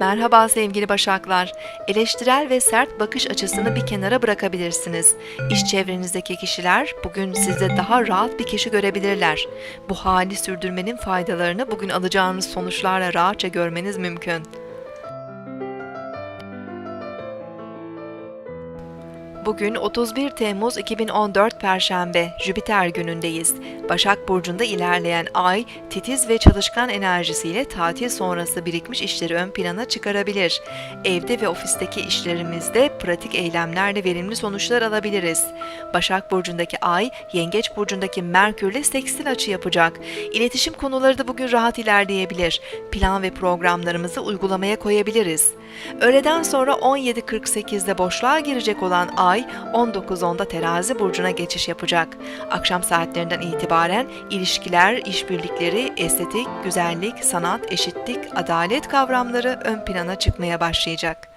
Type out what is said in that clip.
Merhaba sevgili Başaklar. Eleştirel ve sert bakış açısını bir kenara bırakabilirsiniz. İş çevrenizdeki kişiler bugün sizde daha rahat bir kişi görebilirler. Bu hali sürdürmenin faydalarını bugün alacağınız sonuçlarla rahatça görmeniz mümkün. Bugün 31 Temmuz 2014 Perşembe, Jüpiter günündeyiz. Başak Burcu'nda ilerleyen ay, titiz ve çalışkan enerjisiyle tatil sonrası birikmiş işleri ön plana çıkarabilir. Evde ve ofisteki işlerimizde pratik eylemlerle verimli sonuçlar alabiliriz. Başak Burcu'ndaki ay, Yengeç Burcu'ndaki Merkür'le sekstil açı yapacak. İletişim konuları da bugün rahat ilerleyebilir. Plan ve programlarımızı uygulamaya koyabiliriz. Öğleden sonra 17.48'de boşluğa girecek olan ay 19.10'da terazi burcuna geçiş yapacak. Akşam saatlerinden itibaren ilişkiler, işbirlikleri, estetik, güzellik, sanat, eşitlik, adalet kavramları ön plana çıkmaya başlayacak.